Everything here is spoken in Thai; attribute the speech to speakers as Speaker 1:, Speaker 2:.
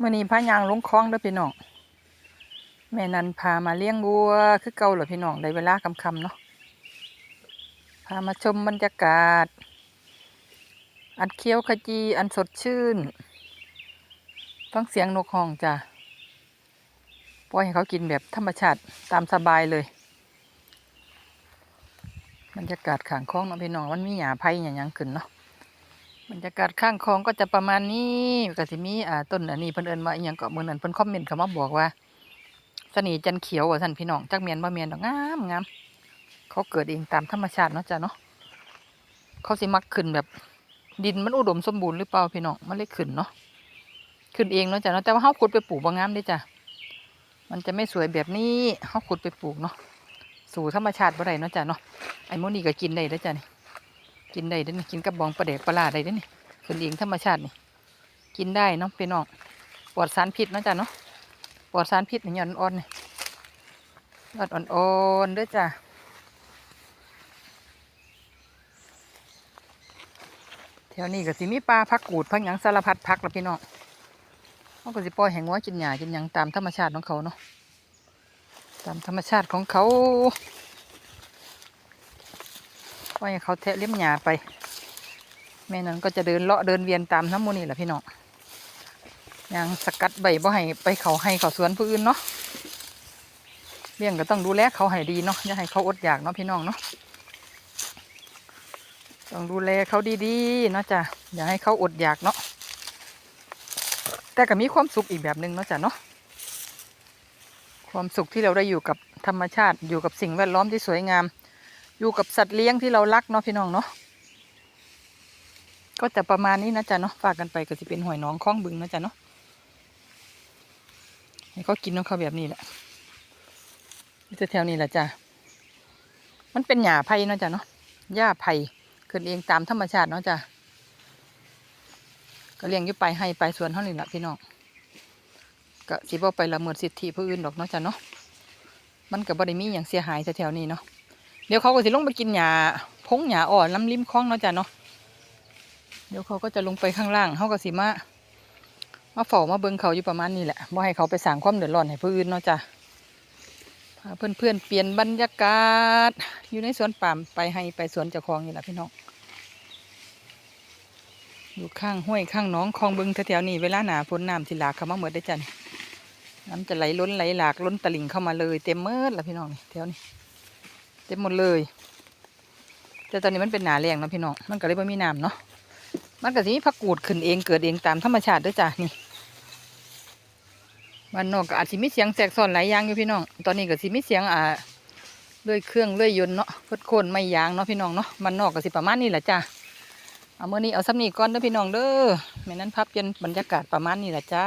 Speaker 1: มื่อนี้พายางลงคลองด้อพี่น้องแม่นันพามาเลี้ยงวัวคือเก่าเหรอพี่น้องได้เวลาคำๆเนาะพามาชมบรรยากาศ อันเคี้ยวขจีอันสดชื่นฟังเสียงนกห้องจ้ะปล่อยให้เขากินแบบธรรมชาติตามสบายเลยบรรยากาศขางคลองเนาะพี่น้องมันมีหญ้าไผ่หญ้ายังขึ้นเนาะ บรรยากาศข้างคลองก็จะประมาณนี้ก็สิมีอ่าต้นอันนี้เพิ่นเอิ้นว่าอีหยังก็มื้อนั้นเพิ่นคอมเมนต์เข้ามาบอกว่าสนีจันเขียวว่าซั่นพี่น้องจักแม่นบ่แม่นดอกงามงามเขาเกิดเองตามธรรมชาติเนาะจ้ะเนาะเขาสิมักขึ้นแบบดินมันอุดมสมบูรณ์หรือเปล่าพี่น้องมันเลยขึ้นเนาะขึ้นเองเนาะจ้ะเนาะแต่ว่าเฮาขุดไปปลูกบ่งามเด้จ้ะมันจะไม่สวยแบบนี้เฮาขุดไปปลูกเนาะสู่ธรรมชาติบ่ได้เนาะจ้ะเนาะไอ้หมื้นี้ก็กินได้เด้อจ้ะนี่ กินได้ด้อนี่กินกับบองปลาเดกปลาร้าได้ด้อนี่ขึ้นเองธรรมชาตินี่ กินได้เนาะพี่น้องปลอดสารพิษนะจ้ะเนาะปลอดสารพิษนี่ยอดอ่อนๆนี่ยอดอ่อนๆด้อจ้ะแถวนี้ก็สิมีปลาพักกูดพักหยังสารพัดพักละพี่น้องเขาก็สิปล่อยแหงว่ากินหญ้ากินหยังตามธรรมชาติของเขาเนาะตามธรรมชาติของเขา ปล่อยให้เขาแทะเลี้ยมหญ้าไป แม่นั้นก็จะเดินเลาะเดินเวียนตามน้ำมูนี่แหละพี่น้องยังสกัดใบบ่ให้ไปเขาให้เขาสวนผู้อื่นเนาะเลี้ยงก็ต้องดูแลเขาให้ดีเนาะอย่าให้เขาอดอยากเนาะพี่น้องเนาะต้องดูแลเขาดีๆเนาะจ้ะอย่าให้เขาอดอยากเนาะแต่ก็มีความสุขอีกแบบหนึ่งเนาะจ้ะเนาะความสุขที่เราได้อยู่กับธรรมชาติอยู่กับสิ่งแวดล้อมที่สวยงาม อยู่กับสัตว์เลี้ยงที่เรารักเนาะพี่น้องเนาะก็จะประมาณนี้นะจ๊ะเนาะฝากกันไปก็จะเป็นหอยน้องคล้องบึงนะจ๊ะเนาะให้เขากินของเขาแบบนี้แหละนี่จะแถวนี้แหละจ้ะมันเป็นหญ้าไผ่เนาะจ๊ะเนาะหญ้าไผ่ขึ้นเองตามธรรมชาติเนาะจ้ะก็เลี้ยงอยู่ไปให้ไปสวนเท่านี้แหละพี่น้องก็สิบ่ไปละเมิดสิทธิผู้อื่นดอกเนาะจ้ะเนาะมันก็บ่ได้มีอย่างเสียหายแถวๆนี้เนาะ เดี๋ยวเขาก็สิลงไปกินหญ้าพงหญ้าอ่อนลำริมคลองเนาะจ้ะเนาะเดี๋ยวเขาก็จะลงไปข้างล่างเขาก็สิมามาเฝ้ามาเบิ่งเขาอยู่ประมาณนี้แหละบ่ให้เขาไปสร้างความเดือดร้อนให้ผู้อื่นเนาะจ้ะพาเพื่อนๆเปลี่ยนบรรยากาศ อยู่ในสวนป่ามไปให้ไปสวนเจ้าของนี่แหละพี่น้องอยู่ข้างห้วยข้างหน้องคลองบึงแถวๆนี้เวลาหนาฝนน้ำสิหลากเข้ามาเหมดได้จ้ะนี่น้ำจะไหลล้นไหลหลากล้นตลิ่งเข้ามาเลย เต็มเมิดแล้วพี่น้องนี่แถวนี้ เต็มหมดเลย แต่ตอนนี้มันเป็นหนาแรงนะพี่น้องมันก็เลยไม่มีน้ำเนาะมันก็สิมีผักกูดขึ้นเองเกิดเองตามธรรมชาติด้วยจ้ะนี่บ้านนอกก็อาจสิมีเสียงแสกซ้อนหลายอย่างอยู่พี่น้อง ตอนนี้ก็สิมีเสียงอ่าเลื่อยเครื่องเลื่อยยนต์เนาะพดโคนไม่ยางเนาะพี่น้องเนาะบ้านนอกก็สิประมาณนี้แหละจ้ะเอาเมื่อนี้เอาซ้ำนี้ก่อนเด้อพี่น้องเด้อแม่นั้นพับเย็นบรรยากาศประมาณนี้แหละจ้า